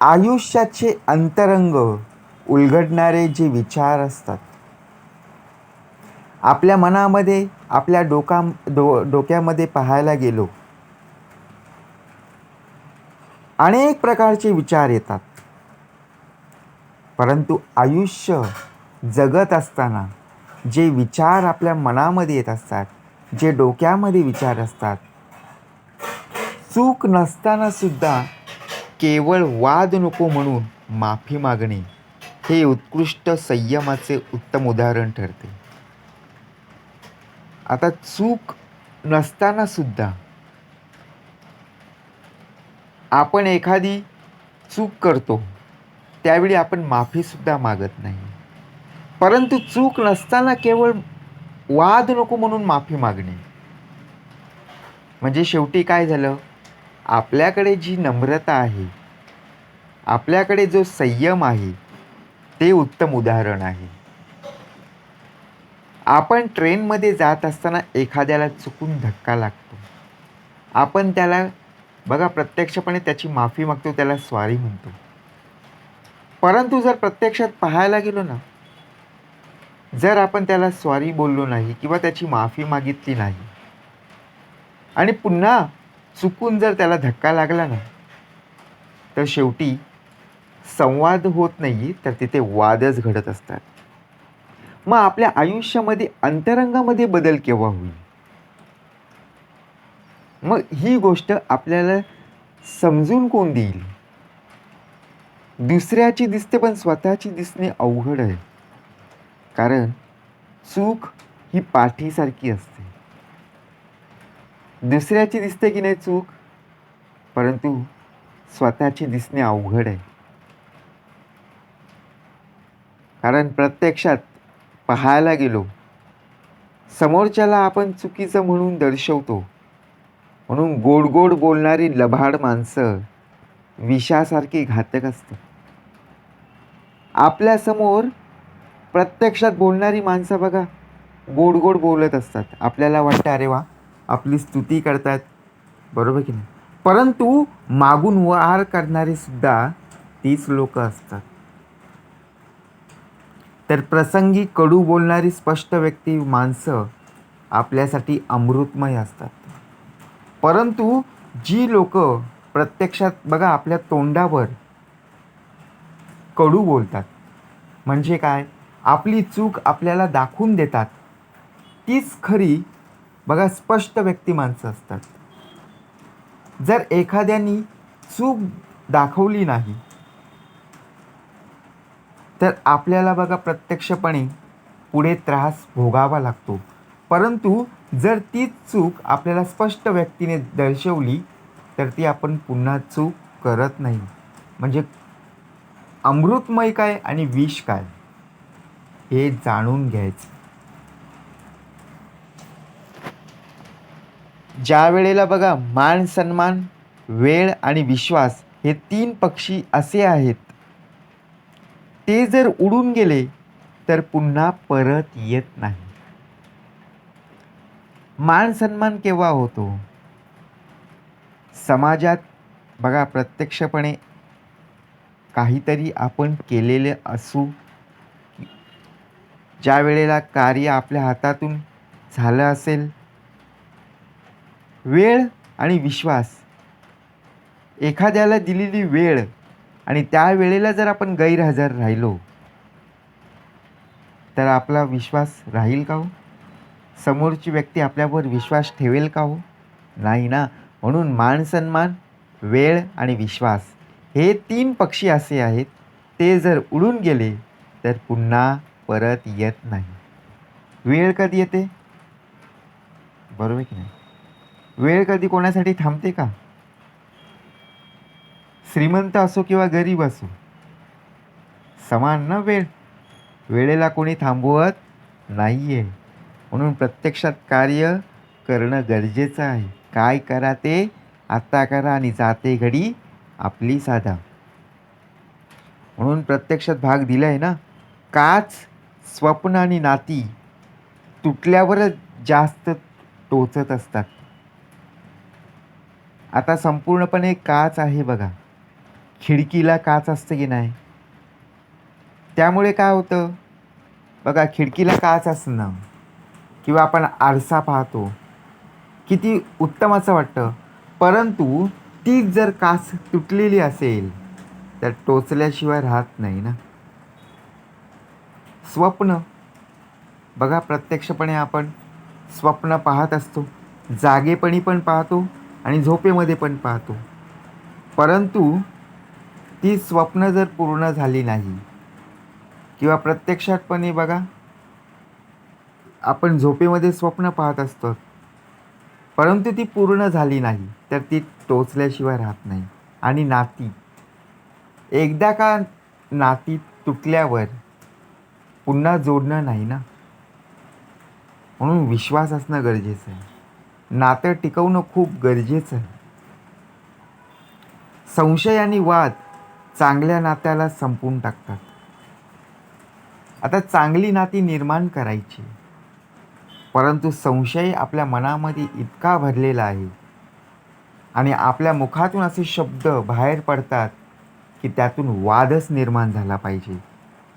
आयुष्याचे अंतरंग उलगडणारे जे विचार असतात आपल्या मनामध्ये आपल्या डोका डो डोक्यामध्ये पाहायला गेलो अनेक प्रकारचे विचार येतात. परंतु आयुष्य जगत असताना जे विचार आपल्या मनामध्ये येत असतात जे डोक्यामध्ये विचार असतात चूक नसताना सुद्धा केवळ वाद नको म्हणून माफी मागणे हे उत्कृष्ट संयमाचे उत्तम उदाहरण ठरते. आता चूक नसताना सुद्धा आपण एखादी चूक करतो त्यावेळी आपण माफीसुद्धा मागत नाही. परंतु चूक नसताना केवळ वाद नको म्हणून माफी मागणे. म्हणजे शेवटी काय झालं? आपल्याकडे जी नम्रता आहे आपल्याकडे जो संयम आहे ते उत्तम उदाहरण आहे. आपण ट्रेनमध्ये जात असताना एखाद्याला चुकून धक्का लागतो. आपण त्याला बघा प्रत्यक्षपणे त्याची माफी मागतो त्याला स्वारी म्हणतो. परंतु जर प्रत्यक्षात पाहायला गेलो ना जर आपण त्याला सॉरी बोललो नाही किंवा त्याची माफी मागितली नाही आणि पुन्हा चुकून जर त्याला धक्का लागला ना तर शेवटी संवाद होत नाही तर तिथे वादच घडत असतात. मग आपल्या आयुष्यामध्ये अंतरंगामध्ये बदल केव्हा होईल? मग ही गोष्ट आपल्याला समजून कोण देईल? दुसऱ्याची दिसते पण स्वतःची दिसणे अवघड आहे. कारण चूक ही पाठीसारखी असते. दुसऱ्याची दिसते की नाही चूक? परंतु स्वतःची दिसणे अवघड आहे. कारण प्रत्यक्षात पाहायला गेलो समोरच्याला आपण चुकीचं म्हणून दर्शवतो. म्हणून गोड गोड बोलणारी लभाड माणसं विषासारखी घातक असतात. आपल्यासमोर प्रत्यक्षात बोलणारी माणसं बघा गोड गोड बोलत असतात. आपल्याला वाटतं अरे वा आपली स्तुती करतात. बरोबर की नाही? परंतु मागून वार करणारे सुद्धा तीच लोक असतात. तर प्रसंगी कडू बोलणारी स्पष्ट व्यक्ती माणसं आपल्यासाठी अमृतमय असतात. परंतु जी लोक प्रत्यक्षात बघा आपल्या तोंडावर कडू बोलतात. म्हणजे काय? आपली चूक आपल्याला दाखवून देतात. तीच खरी बघा स्पष्ट व्यक्ती माणसं असतात. जर एखाद्यानी चूक दाखवली नाही तर आपल्याला बघा प्रत्यक्षपणे पुढे त्रास भोगावा लागतो. परंतु जर तीच चूक आपल्याला स्पष्ट व्यक्तीने दर्शवली तर ती आपण पुन्हा चूक करत नाही. म्हणजे अमृतमय काय आणि विष काय हे जाणून घ्यायचं. ज्या वेळेला बघा मान सन्मान वेळ आणि विश्वास हे तीन पक्षी असे आहेत. ते जर उडून गेले तर पुन्हा परत येत नाही. मान सन्मान केव्हा होतो? समाजात बघा प्रत्यक्षपणे काहीतरी आपण केलेले असू ज्या वेळेला कार्य आपल्या हातातून झालं असेल वेळ आणि विश्वास. एखाद्याला दिलेली वेळ आणि त्या वेळेला जर आपण गैरहजर राहिलो तर आपला विश्वास राहील का हो? समोरची व्यक्ती आपल्यावर विश्वास ठेवेल का हो? नाही ना. म्हणून मान सन्मान वेळ आणि विश्वास हे तीन पक्षी असे आहेत. ते जर उडून गेले तर पुन्हा परत येत नाही. वेळ कधी येते? बरोबर की नाही? वेळ कधी कोणासाठी थांबते का? श्रीमंत असो किंवा गरीब असो समान ना वेळ? वेळेला कोणी थांबवत नाही आहे म्हणून प्रत्यक्षात कार्य करणं गरजेचं आहे. काय करा ते आत्ता करा आणि जाते घडी आपली साधा. म्हणून प्रत्यक्षात भाग दिला आहे ना? काच स्वप्न आणि नाती तुटल्यावरच जास्त टोचत असतात. आता संपूर्णपणे काच आहे बघा. खिडकीला काच असते की नाही? त्यामुळे काय होतं? बघा खिडकीला काच असणं किंवा आपण आरसा पाहतो किती उत्तम असं वाटतं. परंतु तीच जर काच तुटलेली असेल तर टोचल्याशिवाय राहत नाही ना. स्वप्न. बघा प्रत्यक्षपणे आपण स्वप्न पाहत असतो. जागेपणी पण पाहतो. आणि झोपेमध्ये पण पाहतो. परंतु ती स्वप्न जर पूर्ण झाली नाही किंवा प्रत्यक्षातपणे बघा आपण झोपेमध्ये स्वप्न पाहत असतो परंतु ती पूर्ण झाली नाही तर ती टोचल्याशिवाय राहत नाही. आणि नाती. एकदा का नाती तुटल्यावर पुन्हा जोडणं नाही ना? म्हणून विश्वास असणं गरजेचं आहे. नातं टिकवणं खूप गरजेचं आहे. संशय आणि वाद चांगल्या नात्याला संपवून टाकतात. आता चांगली नाती निर्माण करायची. परंतु संशय आपल्या मनामध्ये इतका भरलेला आहे आणि आपल्या मुखातून असे शब्द बाहेर पडतात की त्यातून वादच निर्माण झाला पाहिजे.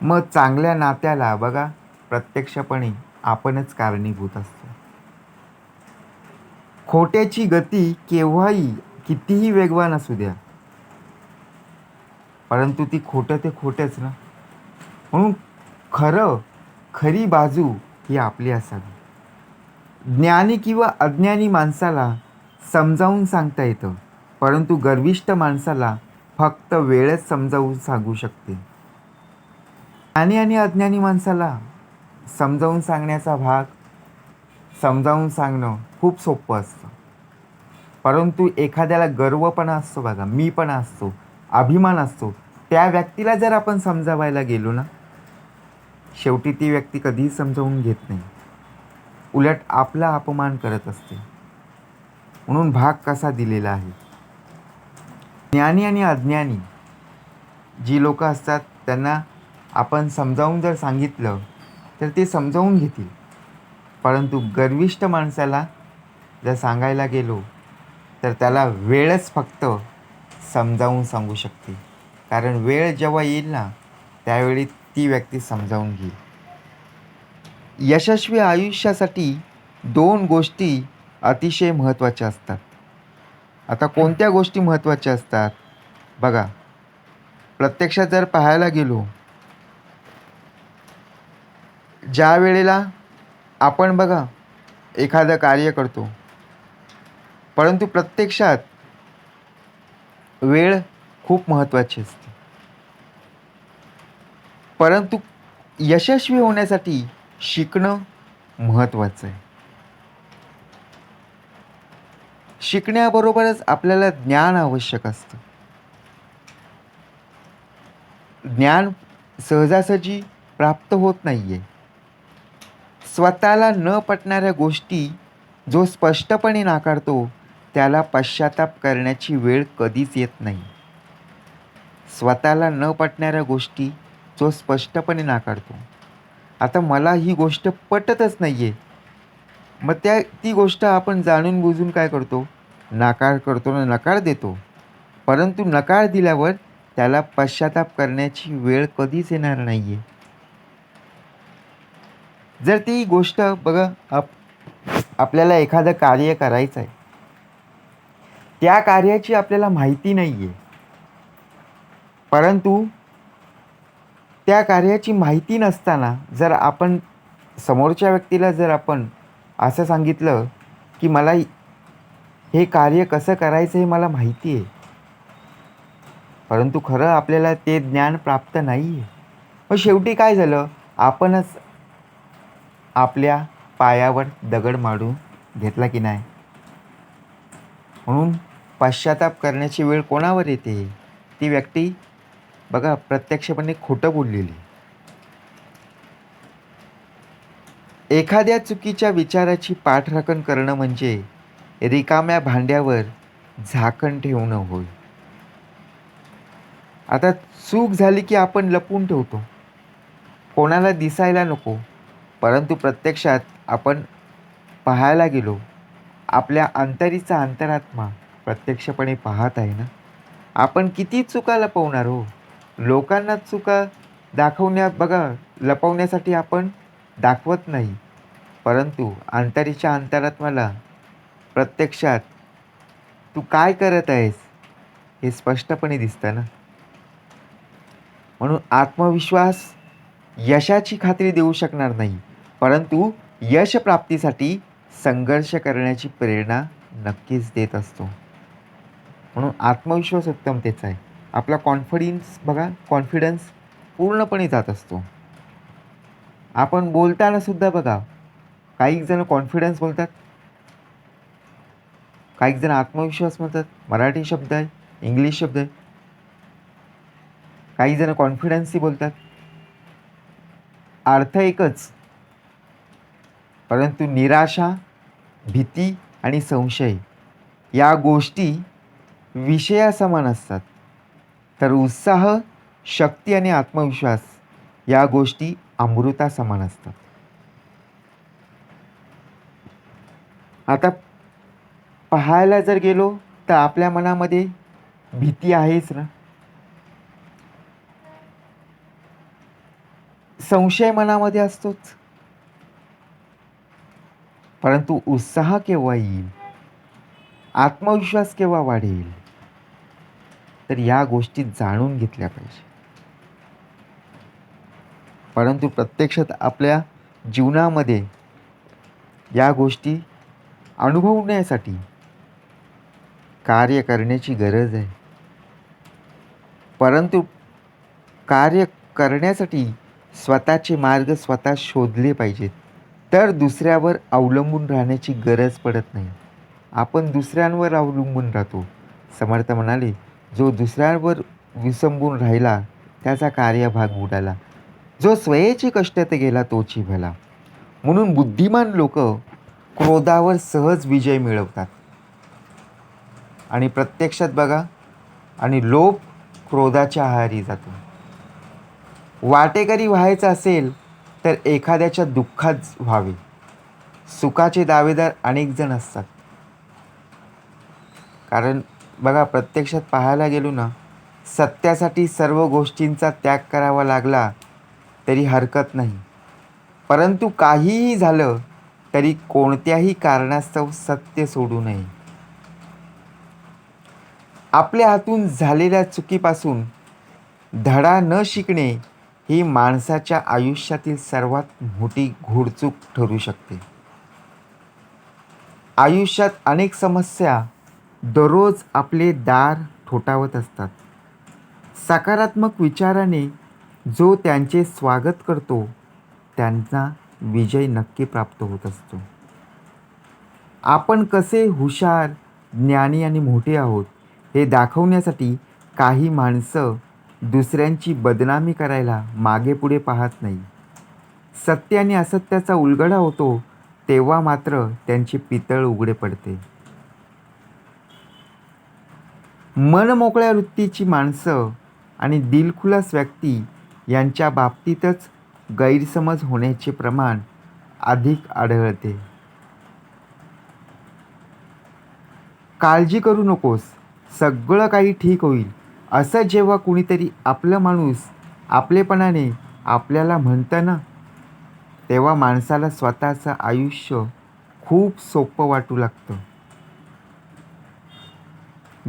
मग चांगल्या नात्याला बघा प्रत्यक्षपणे आपणच कारणीभूत असतो. खोट्याची गती केव्हाही कितीही वेगवान असू द्या. परंतु ती खोटं ते खोटंच ना. म्हणून खरं खरी बाजू ही आपली असावी. ज्ञानी किंवा अज्ञानी माणसाला समजावून सांगता येतं. परंतु गर्विष्ठ माणसाला फक्त वेळच समजावून सांगू शकते. ज्ञानी आणि अज्ञानी माणसाला समजावून सांगण्याचा भाग समजावून सांगणं खूप सोपं असतं. परंतु एखाद्याला गर्वपणा असतो बघा मीपणा असतो अभिमान असतो त्या व्यक्तीला जर आपण समजावायला गेलो ना शेवटी ती व्यक्ती कधीही समजावून घेत नाही. उलट आपला अपमान करत असते. म्हणून भाग कसा दिलेला आहे? ज्ञानी आणि अज्ञानी जी लोक असतात त्यांना आपण समजावून जर सांगितलं तर ते समजावून घेतील. परंतु गर्विष्ठ माणसाला जर सांगायला गेलो तर त्याला वेळच फक्त समजावून सांगू शकते. कारण वेळ जेव्हा येईल ना त्यावेळी ती व्यक्ती समजावून घेईल. यशस्वी आयुष्यासाठी दोन गोष्टी अतिशय महत्त्वाच्या असतात. आता कोणत्या गोष्टी महत्त्वाच्या असतात? बघा प्रत्यक्षात जर पाहायला गेलो ज्या वेळेला आपण बघा एखादं कार्य करतो. परंतु प्रत्यक्षात वेळ खूप महत्त्वाची असते. परंतु यशस्वी होण्यासाठी शिकणं महत्त्वाचं आहे. शिकण्याबरोबरच आपल्याला ज्ञान आवश्यक असतं. ज्ञान सहजासहजी प्राप्त होत नाही आहे स्वतःला न पटणाऱ्या गोष्टी जो स्पष्टपणे नाकारतो त्याला पश्चाताप करण्याची वेळ कधीच येत नाही. स्वतःला न पटणाऱ्या गोष्टी जो स्पष्टपणे नाकारतो. आता मला ही गोष्ट पटतच नाही आहे मग त्या ती गोष्ट आपण जाणून बुजून काय करतो? नाकार करतो ना नकार देतो. परंतु नकार दिल्यावर त्याला पश्चाताप करण्याची वेळ कधीच येणार नाही आहे जर ती गोष्ट बघा आप आपल्याला एखादं कार्य करायचं आहे त्या कार्याची आपल्याला माहिती नाही आहे परंतु त्या कार्याची माहिती नसताना जर आपण समोरच्या व्यक्तीला जर आपण असं सांगितलं की मला हे कार्य कसं करायचं हे मला माहिती आहे परंतु खरं आपल्याला ते ज्ञान प्राप्त नाही आहे मग शेवटी काय झालं? आपणच आपल्या पायावर दगड मारून घेतला की नाही? म्हणून पश्चाताप करण्याची वेळ कोणावर येते? ती व्यक्ती बघा प्रत्यक्षपणे खोटं बोललेली. एखाद्या चुकीच्या विचाराची पाठराखण करणं म्हणजे रिकाम्या भांड्यावर झाकण ठेवणं होय. आता चूक झाली की आपण लपून ठेवतो. कोणाला दिसायला नको. परंतु प्रत्यक्षात आपण पाहायला गेलो आपल्या अंतरीचा अंतरात्मा प्रत्यक्षपणे पाहत आहे ना? आपण किती चुका लपवणार हो? लोकांना चुका दाखवण्या बघा लपवण्यासाठी आपण दाखवत नाही. परंतु अंतरीच्या अंतरात्माला प्रत्यक्षात तू काय करत आहेस हे स्पष्टपणे दिसतं ना? म्हणून आत्मविश्वास यशाची खात्री देऊ शकणार नाही. परंतु यश प्राप्तीसाठी संघर्ष करण्याची प्रेरणा नक्कीच देत असतो. म्हणून आत्मविश्वास उत्तमतेचा आहे. आपला कॉन्फिडन्स बघा कॉन्फिडन्स पूर्णपणे जात असतो. आपण बोलतानासुद्धा बघा काही जण कॉन्फिडन्स बोलतात. काही जण आत्मविश्वास म्हणतात. मराठी शब्द आहे इंग्लिश शब्द आहे. काही जण कॉन्फिडन्सही बोलतात. अर्थ एकच. परंतु निराशा भीती आणि संशय या गोष्टी विषयासमान असतात. तर उत्साह शक्ती आणि आत्मविश्वास या गोष्टी अमृतासमान असतात. आता पाहायला जर गेलो तर आपल्या मनामध्ये भीती आहेच ना? संशय मनामध्ये असतोच. परंतु उत्साह केव्हा येईल? आत्मविश्वास केव्हा वाढेल? तर या गोष्टी जाणून घेतल्या पाहिजे. परंतु प्रत्यक्षात आपल्या जीवनामध्ये या गोष्टी अनुभवण्यासाठी कार्य करण्याची गरज आहे. परंतु कार्य करण्यासाठी स्वतःचे मार्ग स्वतः शोधले पाहिजेत. तर दुसऱ्यावर अवलंबून राहण्याची गरज पडत नाही. आपण दुसऱ्यांवर अवलंबून राहतो. समर्थ म्हणाले जो दुसऱ्यांवर विसंबून राहिला त्याचा कार्यभाग उडाला जो स्वयेची कष्टात गेला तोची भला. म्हणून बुद्धिमान लोक क्रोधावर सहज विजय मिळवतात. आणि प्रत्यक्षात बघा आणि लोभ क्रोधाच्या आहारी जातो. वाटेकरी व्हायचं असेल तर एखाद्याच्या दुःखात व्हावे. सुखाचे दावेदार अनेक जण असतात. कारण बघा प्रत्यक्षात पाहायला गेलो ना सत्यासाठी सर्व गोष्टींचा त्याग करावा लागला तरी हरकत नाही. परंतु काहीही झालं तरी कोणत्याही कारणास्तव सत्य सोडू नये. आपल्या हातून झालेल्या चुकीपासून धडा न शिकणे ही माणसाच्या आयुष्यातील सर्वात मोठी घोडचूक ठरू शकते. आयुष्यात अनेक समस्या दररोज आपले दार ठोठावत असतात. सकारात्मक विचाराने जो त्यांचे स्वागत करतो त्यांचा विजय नक्की प्राप्त होत असतो. आपण कसे हुशार ज्ञानी आणि मोठे आहोत हे दाखवण्यासाठी काही माणसं दुसऱ्यांची बदनामी करायला मागे पुढे पाहत नाही. सत्य आणि असत्याचा उलगडा होतो तेव्हा मात्र त्यांचे पितळ उघडे पडते. मनमोकळ्या वृत्तीची माणसं आणि दिलखुलास व्यक्ती यांच्या बाबतीतच गैरसमज होण्याचे प्रमाण अधिक आढळते. काळजी करू नकोस सगळं काही ठीक होईल. असं जेव्हा कुणीतरी आपलं माणूस आपलेपणाने आपल्याला म्हणतं ना तेव्हा माणसाला स्वतःचं आयुष्य खूप सोपं वाटू लागतं.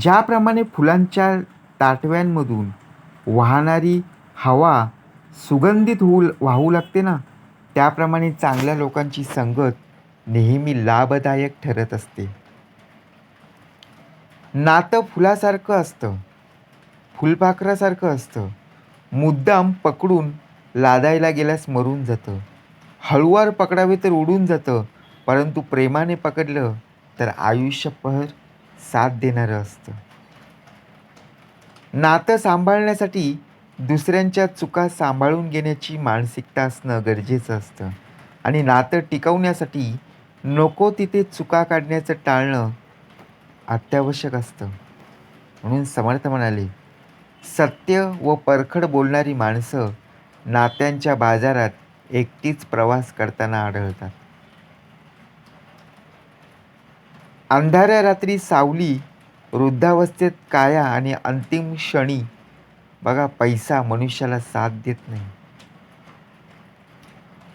ज्याप्रमाणे फुलांच्या ताटव्यांमधून वाहणारी हवा सुगंधित होऊ वाहू लागते ना त्याप्रमाणे चांगल्या लोकांची संगत नेहमी लाभदायक ठरत असते. नातं फुलासारखं असतं. फुलपाखरासारखं असतं. मुद्दाम पकडून लादायला गेल्यास मरून जातं. हळुवार पकडावे तर उडून जातं परंतु प्रेमाने पकडलं तर आयुष्यभर साथ देणारं असतं. नातं सांभाळण्यासाठी दुसऱ्यांच्या चुका सांभाळून घेण्याची मानसिकता असणं गरजेचं असतं. आणि नातं टिकवण्यासाठी नको तिथे चुका काढण्याचं टाळणं अत्यावश्यक असतं. म्हणून समर्थ म्हणाले सत्य व परखड बोलणारी माणसं नात्यांच्या बाजारात एकटीच प्रवास करताना आढळतात. अंधाऱ्या रात्री सावली वृद्धावस्थेत काया आणि अंतिम क्षणी बघा पैसा मनुष्याला साथ देत नाही.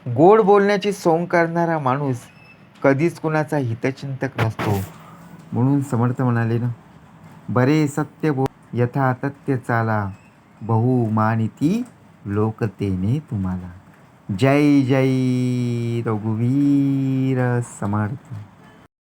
गोड बोलण्याची सोंग करणारा माणूस कधीच कुणाचा हितचिंतक नसतो. म्हणून समर्थ म्हणाले ना बरे सत्य बोल यथा तथ्य चाला बहुमानिती लोकतेने तुम्हाला. जय जय रघुवीर समर्थ.